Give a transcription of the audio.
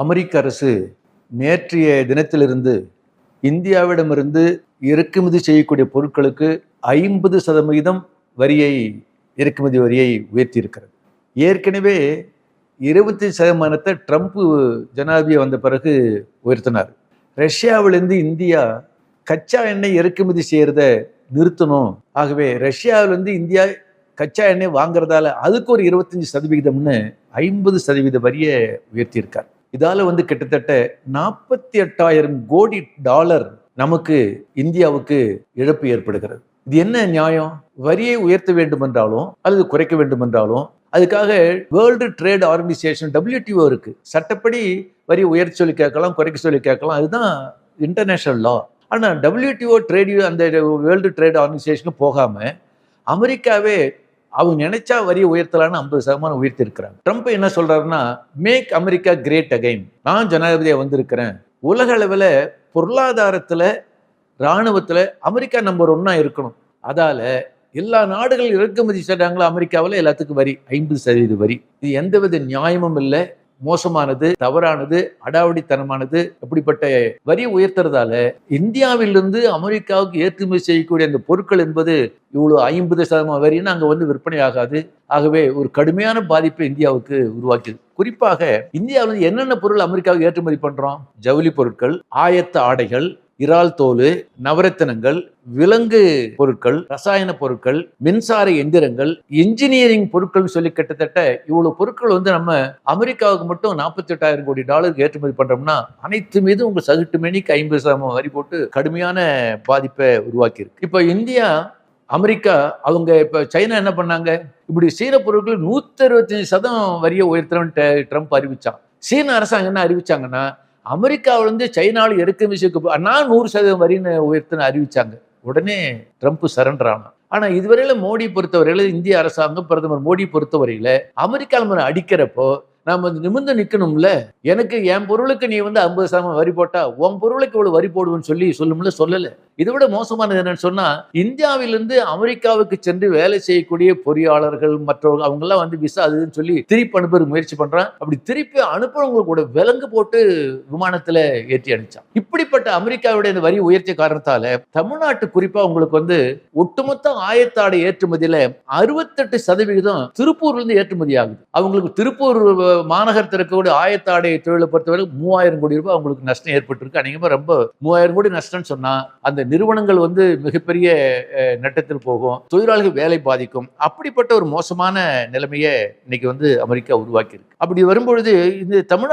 அமெரிக்க அரசு நேற்றைய தினத்திலிருந்து இந்தியாவிடமிருந்து இறக்குமதி செய்யக்கூடிய பொருட்களுக்கு ஐம்பது சதவிகிதம் வரியை இறக்குமதி வரியை உயர்த்தியிருக்கிறது. ஏற்கனவே இருபத்தி சதமானத்தை ட்ரம்ப் ஜனாதிபதி வந்த பிறகு உயர்த்தினார். ரஷ்யாவிலிருந்து இந்தியா கச்சா எண்ணெய் இறக்குமதி செய்கிறத நிறுத்தணும். ஆகவே ரஷ்யாவிலிருந்து இந்தியா கச்சா எண்ணெய் வாங்குறதால அதுக்கு ஒரு இருபத்தஞ்சு சதவிகிதம்னு ஐம்பது சதவீத வரியை உயர்த்தியிருக்கார். இதால வந்து கிட்டத்தட்ட நாற்பத்தி எட்டாயிரம் கோடி டாலர் நமக்கு இந்தியாவுக்கு இழப்பு ஏற்படுகிறது. இது என்ன நியாயம்? வரியை உயர்த்த வேண்டும் என்றாலும் அல்லது குறைக்க வேண்டும் என்றாலும் அதுக்காக வேர்ல்டு ட்ரேட் ஆர்கனைசேஷன் டபிள்யூடிஓ இருக்கு. சட்டப்படி வரி உயர்த்த சொல்லி கேட்கலாம் குறைக்க சொல்லி கேட்கலாம். அதுதான் இன்டர்நேஷனல் லா ஆனால் டபிள்யூடிஓ ட்ரேட் அந்த வேர்ல்டு ட்ரேட் ஆர்கனைசேஷனுக்கு போகாமல் அமெரிக்காவே அவங்க நினைச்சா வரி உயர்த்தலான்னு ஐம்பது சதமானம் உயர்த்தி இருக்கிறாங்க ட்ரம்ப் என்ன சொல்றாருன்னா மேக் அமெரிக்கா கிரேட் அகைன் நான் ஜனாதிபதியாக வந்திருக்கிறேன். உலக அளவில் பொருளாதாரத்தில் இராணுவத்தில் அமெரிக்கா நம்பர் ஒன்னா இருக்கணும். அதால எல்லா நாடுகள் இறக்குமதி செய்கிறாங்களோ அமெரிக்காவில் எல்லாத்துக்கும் வரி ஐம்பது சதவீத வரி. இது எந்தவித நியாயமும் இல்லை. மோசமானது தவறானது அடாவடித்தனமானது அப்படிப்பட்ட வரி உயர்த்துறதால இந்தியாவிலிருந்து அமெரிக்காவுக்கு ஏற்றுமதி செய்யக்கூடிய அந்த பொருட்கள் என்பது இவ்வளோ ஐம்பது சதவீதம் வரின்னு அங்கே வந்து விற்பனை ஆகாது. ஆகவே ஒரு கடுமையான பாதிப்பை இந்தியாவுக்கு உருவாக்கியது. குறிப்பாக இந்தியாவில் என்னென்ன பொருள் அமெரிக்காவுக்கு ஏற்றுமதி பண்ணுறோம் ஜவுளி பொருட்கள் ஆயத்த ஆடைகள் இறால் தோல் நவரத்தினங்கள் விலங்கு பொருட்கள் ரசாயன பொருட்கள் மின்சார எந்திரங்கள் இன்ஜினியரிங் பொருட்கள் சொல்லி கிட்டத்தட்ட இவ்வளவு பொருட்கள் வந்து நம்ம அமெரிக்காவுக்கு மட்டும் நாற்பத்தி எட்டாயிரம் கோடி டாலருக்கு ஏற்றுமதி பண்றோம்னா அனைத்து மீதும் உங்க சதுட்டு மணிக்கு ஐம்பது சதவீதம் வரி போட்டு கடுமையான பாதிப்பை உருவாக்கி இருக்கு இப்போ இந்தியா அமெரிக்கா அவங்க இப்ப சைனா என்ன பண்ணாங்க? இப்படி சீன பொருட்கள் நூத்தி அறுபத்தஞ்சு சதம் வரியை உயர்த்துறோம்னு ட்ரம்ப் அறிவிச்சான். சீன அரசாங்கம் என்ன அறிவிச்சாங்கன்னா அமெரிக்காவிலேருந்து சைனாவில் இறக்குமதி செய்ய நான் நூறு சதவீதம் வரின்னு உயர்த்துன்னு அறிவிச்சாங்க. உடனே ட்ரம்ப் சரண்டர் ஆனான் ஆனால் இதுவரையில மோடி பொறுத்தவரையில் இந்திய அரசாங்கம் பிரதமர் மோடி பொறுத்தவரையில் அமெரிக்கா நம்ம அடிக்கிறப்போ நாம் வந்து நிமிர்ந்து நிற்கணும்ல எனக்கு என் பொருளுக்கு நீ வந்து ஐம்பது சதவீதம் வரி போட்டா உன் பொருளுக்கு இவ்வளோ வரி போடுவேன்னு சொல்லி சொல்லும்ல? சொல்லலை. இதை விட மோசமானது என்னன்னு சொன்னா இந்தியாவிலிருந்து அமெரிக்காவுக்கு சென்று வேலை செய்யக்கூடிய பொறியாளர்கள் மற்றவங்க அவங்க எல்லாம் வந்து விசா அதுன்னு சொல்லி திருப்பி அனுப்புற முயற்சி பண்றான். அப்படி திருப்பி அனுப்புறவங்க கூட விலங்கு போட்டு விமானத்துல ஏற்றி அனுப்பிச்சான். இப்படிப்பட்ட அமெரிக்காவுடைய இந்த வரி உயர்த்திய காரணத்தால தமிழ்நாட்டு குறிப்பா உங்களுக்கு வந்து ஒட்டுமொத்த ஆயத்தாடை ஏற்றுமதியில அறுபத்தெட்டு சதவிகிதம் திருப்பூர்ல இருந்து ஏற்றுமதி ஆகுது. அவங்களுக்கு திருப்பூர் மாநகரத்தில் இருக்கக்கூடிய ஆயத்தாடை தொழிலை பொறுத்தவரை மூவாயிரம் கோடி ரூபாய் அவங்களுக்கு நஷ்டம் ஏற்பட்டிருக்கு. அநேகமா ரொம்ப மூவாயிரம் கோடி நஷ்டம்னு சொன்னா அந்த நிறுவனங்கள் வந்து மிகப்பெரிய நட்டத்தில் போகும். தொழிலாளர்கள் வேலை பாதிக்கும். அப்படிப்பட்ட ஒரு மோசமான நிலைமையை இன்னைக்கு வந்து அமெரிக்கா உருவாக்கியிருக்கு. அப்படி வரும்பொழுது இந்த தமிழ்நாடு